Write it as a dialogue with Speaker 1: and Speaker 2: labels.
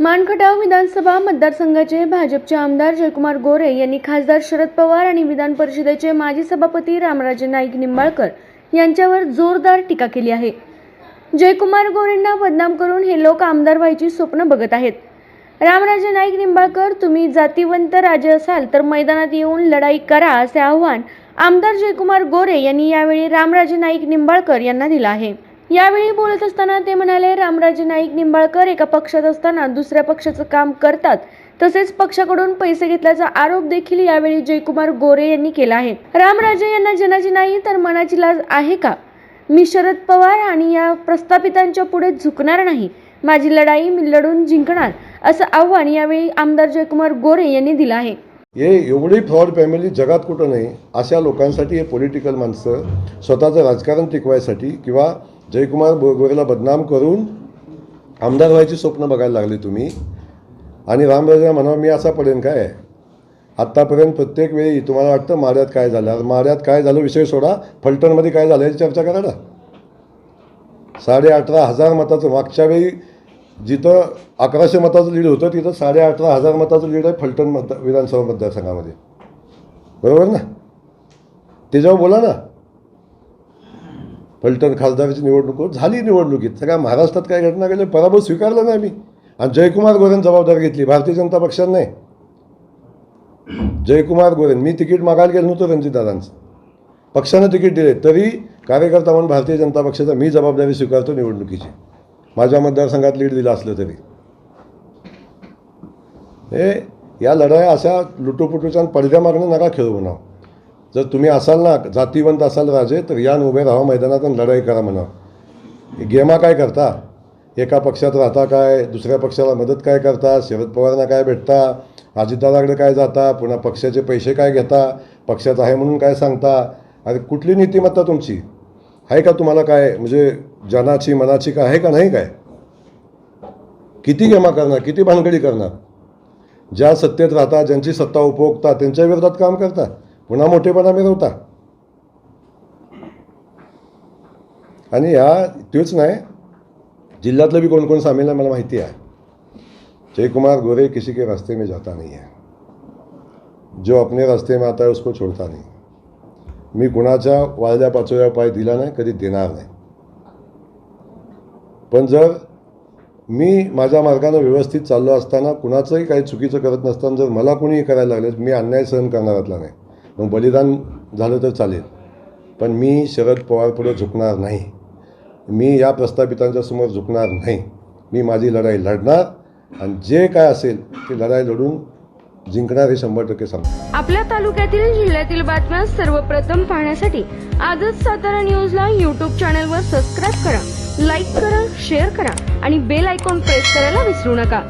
Speaker 1: मानखटाव विधानसभा मतदारसंघाचे भाजपचे आमदार जयकुमार गोरे यांनी खासदार शरद पवार आणि विधान परिषदेचे माजी सभापती रामराजे नाईक निंबाळकर यांच्यावर जोरदार टीका केली आहे. जयकुमार गोरेंना बदनाम करून हे लोक आमदार व्हायची स्वप्न बघत आहेत. रामराजे नाईक निंबाळकर तुम्ही जातीवंत राजे असाल तर मैदानात येऊन लढाई करा असे आव्हान आमदार जयकुमार गोरे यांनी यावेळी रामराजे नाईक निंबाळकर यांना दिलं आहे. यावेळी बोलत असताना ते म्हणाले रामराजे नाईक निंबाळकर एका पक्षात असताना दुसऱ्या पक्षाचं काम करतात. तसेच पक्षाकडून पैसे घेतल्याचा आरोप देखील यावेळी जयकुमार गोरे यांनी केला आहे. रामराजे यांना जनाची नाही तर मनाची लाज आहे का? मी शरद पवार आणि या प्रस्थापितांच्या पुढे झुकणार नाही. माझी लढाई मी लढून जिंकणार असं आव्हान यावेळी आमदार जयकुमार गोरे यांनी दिलं आहे.
Speaker 2: हे एवढी फ्रॉड फॅमिली जगात कुठं नाही अशा लोकांसाठी हे पॉलिटिकल माणसं स्वतःचं राजकारण टिकवायसाठी किंवा जयकुमार गो- गोरेला बदनाम करून आमदार व्हायची स्वप्न बघायला लागले तुम्ही. आणि रामराजा म्हणावं मी असा पडेन काय? आत्तापर्यंत प्रत्येक वेळी तुम्हाला वाटतं माड्यात काय झालं? आज माड्यात काय झालं विषय सोडा. फलटणमध्ये काय झालं याची चर्चा करा ना. साडे अठरा हजार मताचं मागच्या वेळी जिथं अकराशे मताचं लीड होतं तिथं साडे अठरा हजार मताचं लीड आहे फलटण मतदार विधानसभा मतदारसंघामध्ये. बरोबर ना? त्याच्यावर बोला ना. फलटण खासदाराची निवडणूक झाली निवडणुकीत. सगळ्या महाराष्ट्रात काय घटना घडली पराभव स्वीकारला नाही आम्ही. आणि जयकुमार गोरेन जबाबदारी घेतली भारतीय जनता पक्षानं. नाही जयकुमार गोरेन मी तिकीट मागायला गेलो नव्हतं रणजितदादांचं. पक्षानं तिकीट दिले तरी कार्यकर्ता म्हणून भारतीय जनता पक्षाचा मी जबाबदारी स्वीकारतो निवडणुकीची. माझ्या मतदारसंघात लीड दिलं असलं तरी. हे या लढाया अशा लुटूपुटूच्या आणि पडद्या मागणं नका खेळू म्हणावं. जर तुम्ही असाल ना जातीवंत असाल राजे तर यान उभे राहा मैदानात आणि लढाई करा म्हणा. गेमा काय करता? एका पक्षात राहता काय? दुसऱ्या पक्षाला मदत काय करता? शरद पवारांना काय भेटता? अजितदादाकडे काय जाता? पुन्हा पक्षाचे पैसे काय घेता? पक्षात आहे म्हणून काय सांगता? अरे कुठली नीतिमत्ता तुमची? आहे का तुम्हाला काय? म्हणजे जनाची मनाची काय आहे का नाही काय? किती गेमा करणार? किती भानगडी करणार? ज्या सत्तेत राहता ज्यांची सत्ता उपभोगता त्यांच्या विरोधात काम करता. पुन्हा मोठेपणा मिळवता आणि या तोच नाही जिल्ह्यातलं बी कोण कोण सामील आहे मला माहिती आहे. जयकुमार गोरे किसी के रास्ते में जाता नहीं है. जो अपने रास्ते में आता है उसको छोड़ता नाही. मी कुणाच्या वाळल्या पाचोळ्या पाय दिला नाही कधी देणार नाही. पण जर मी माझ्या मार्गानं व्यवस्थित चाललो असताना कुणाचंही काही चुकीचं करत नसताना जर मला कुणीही करायला लागलं मी अन्याय सहन करणारातला नाही. मग बलिदान झालं तर चालेल. पण मी शरद पवार पुढे झुकणार नाही. मी या प्रस्थापितांच्या समोर झुकणार नाही. मी माझी लढाई लढणार आणि जे काय असेल ते लढाई लढून जिंकणार हे शंभर टक्के सांग
Speaker 1: आपल्या तालुक्यातील जिल्ह्यातील बातम्या सर्वप्रथम पाहण्यासाठी आजच सातारा न्यूजला यूट्यूब चॅनलवर सबस्क्राईब करा लाईक करा शेअर करा आणि बेल आयकॉन प्रेस करायला विसरू नका.